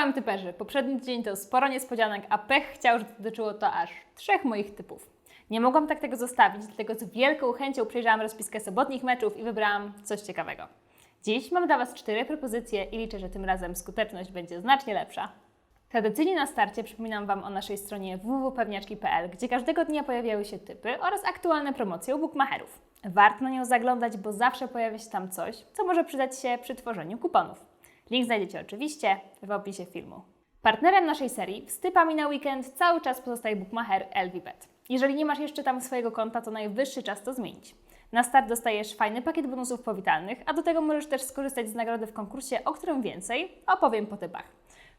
Czołem typerzy. Poprzedni tydzień to sporo niespodzianek, a pech chciał, żeby dotyczyło to aż trzech moich typów. Nie mogłam tak tego zostawić, dlatego z wielką chęcią przejrzałam rozpiskę sobotnich meczów i wybrałam coś ciekawego. Dziś mam dla Was cztery propozycje i liczę, że tym razem skuteczność będzie znacznie lepsza. Tradycyjnie na starcie przypominam Wam o naszej stronie www.pewniaczki.pl, gdzie każdego dnia pojawiają się typy oraz aktualne promocje u bookmacherów. Warto na nią zaglądać, bo zawsze pojawia się tam coś, co może przydać się przy tworzeniu kuponów. Link znajdziecie oczywiście w opisie filmu. Partnerem naszej serii z typami na weekend cały czas pozostaje bookmacher LVBet. Jeżeli nie masz jeszcze tam swojego konta, to najwyższy czas to zmienić. Na start dostajesz fajny pakiet bonusów powitalnych, a do tego możesz też skorzystać z nagrody w konkursie, o którym więcej opowiem po typach.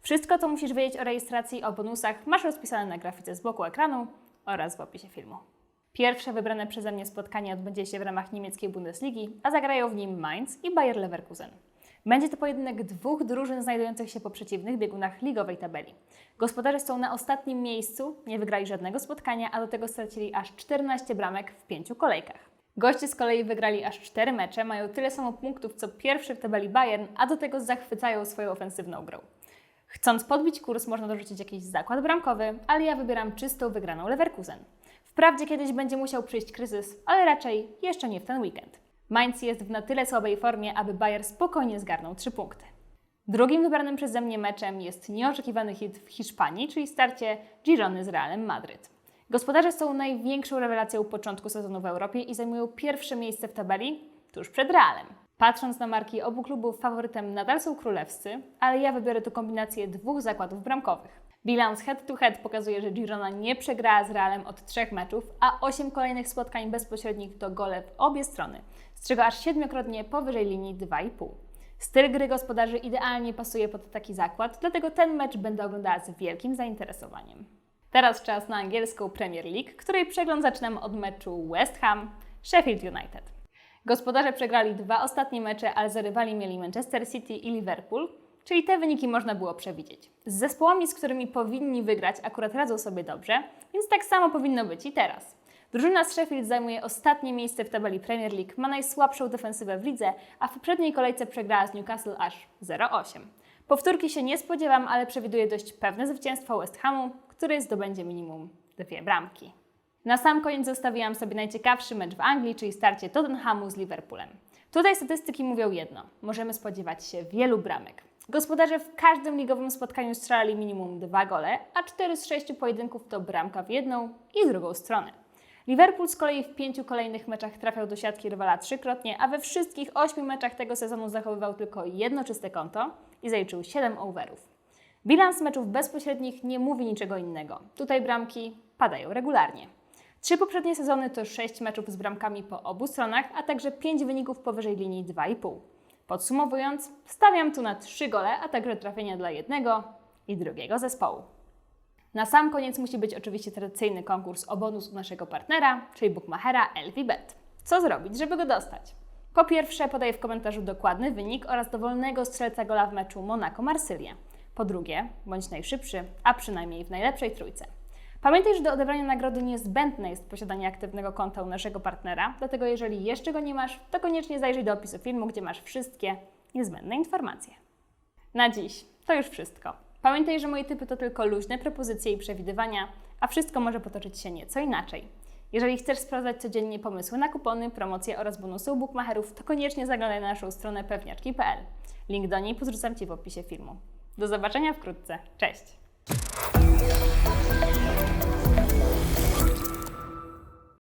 Wszystko, co musisz wiedzieć o rejestracji o bonusach, masz rozpisane na grafice z boku ekranu oraz w opisie filmu. Pierwsze wybrane przeze mnie spotkanie odbędzie się w ramach niemieckiej Bundesligi, a zagrają w nim Mainz i Bayer Leverkusen. Będzie to pojedynek dwóch drużyn znajdujących się po przeciwnych biegunach ligowej tabeli. Gospodarze są na ostatnim miejscu, nie wygrali żadnego spotkania, a do tego stracili aż 14 bramek w pięciu kolejkach. Goście z kolei wygrali aż 4 mecze, mają tyle samo punktów co pierwszy w tabeli Bayern, a do tego zachwycają swoją ofensywną grą. Chcąc podbić kurs, można dorzucić jakiś zakład bramkowy, ale ja wybieram czystą wygraną Leverkusen. Wprawdzie kiedyś będzie musiał przyjść kryzys, ale raczej jeszcze nie w ten weekend. Mainz jest w na tyle słabej formie, aby Bayer spokojnie zgarnął 3 punkty. Drugim wybranym przeze mnie meczem jest nieoczekiwany hit w Hiszpanii, czyli starcie Girony z Realem Madryt. Gospodarze są największą rewelacją początku sezonu w Europie i zajmują pierwsze miejsce w tabeli tuż przed Realem. Patrząc na marki obu klubów, faworytem nadal są królewscy, ale ja wybiorę tu kombinację dwóch zakładów bramkowych. Bilans head-to-head pokazuje, że Girona nie przegrała z Realem od trzech meczów, a osiem kolejnych spotkań bezpośrednich to gole w obie strony, z czego aż siedmiokrotnie powyżej linii 2,5. Styl gry gospodarzy idealnie pasuje pod taki zakład, dlatego ten mecz będę oglądała z wielkim zainteresowaniem. Teraz czas na angielską Premier League, której przegląd zaczynam od meczu West Ham Sheffield United. Gospodarze przegrali dwa ostatnie mecze, ale za rywali mieli Manchester City i Liverpool, czyli te wyniki można było przewidzieć. Z zespołami, z którymi powinni wygrać, akurat radzą sobie dobrze, więc tak samo powinno być i teraz. Drużyna z Sheffield zajmuje ostatnie miejsce w tabeli Premier League, ma najsłabszą defensywę w lidze, a w poprzedniej kolejce przegrała z Newcastle aż 0-8. Powtórki się nie spodziewam, ale przewiduję dość pewne zwycięstwo West Hamu, który zdobędzie minimum dwie bramki. Na sam koniec zostawiłam sobie najciekawszy mecz w Anglii, czyli starcie Tottenhamu z Liverpoolem. Tutaj statystyki mówią jedno. Możemy spodziewać się wielu bramek. Gospodarze w każdym ligowym spotkaniu strzelali minimum dwa gole, a cztery z sześciu pojedynków to bramka w jedną i drugą stronę. Liverpool z kolei w pięciu kolejnych meczach trafiał do siatki rywala trzykrotnie, a we wszystkich ośmiu meczach tego sezonu zachowywał tylko jedno czyste konto i zaliczył 7 overów. Bilans meczów bezpośrednich nie mówi niczego innego. Tutaj bramki padają regularnie. Trzy poprzednie sezony to sześć meczów z bramkami po obu stronach, a także pięć wyników powyżej linii 2,5. Podsumowując, stawiam tu na trzy gole, a także trafienia dla jednego i drugiego zespołu. Na sam koniec musi być oczywiście tradycyjny konkurs o bonus u naszego partnera, czyli bookmachera LVBet. Co zrobić, żeby go dostać? Po pierwsze, podaję w komentarzu dokładny wynik oraz dowolnego strzelca gola w meczu Monaco-Marsylia. Po drugie, bądź najszybszy, a przynajmniej w najlepszej trójce. Pamiętaj, że do odebrania nagrody niezbędne jest posiadanie aktywnego konta u naszego partnera, dlatego jeżeli jeszcze go nie masz, to koniecznie zajrzyj do opisu filmu, gdzie masz wszystkie niezbędne informacje. Na dziś to już wszystko. Pamiętaj, że moje typy to tylko luźne propozycje i przewidywania, a wszystko może potoczyć się nieco inaczej. Jeżeli chcesz sprawdzać codziennie pomysły na kupony, promocje oraz bonusy u bookmacherów, to koniecznie zaglądaj na naszą stronę pewniaczki.pl. Link do niej pozrzucam Ci w opisie filmu. Do zobaczenia wkrótce. Cześć!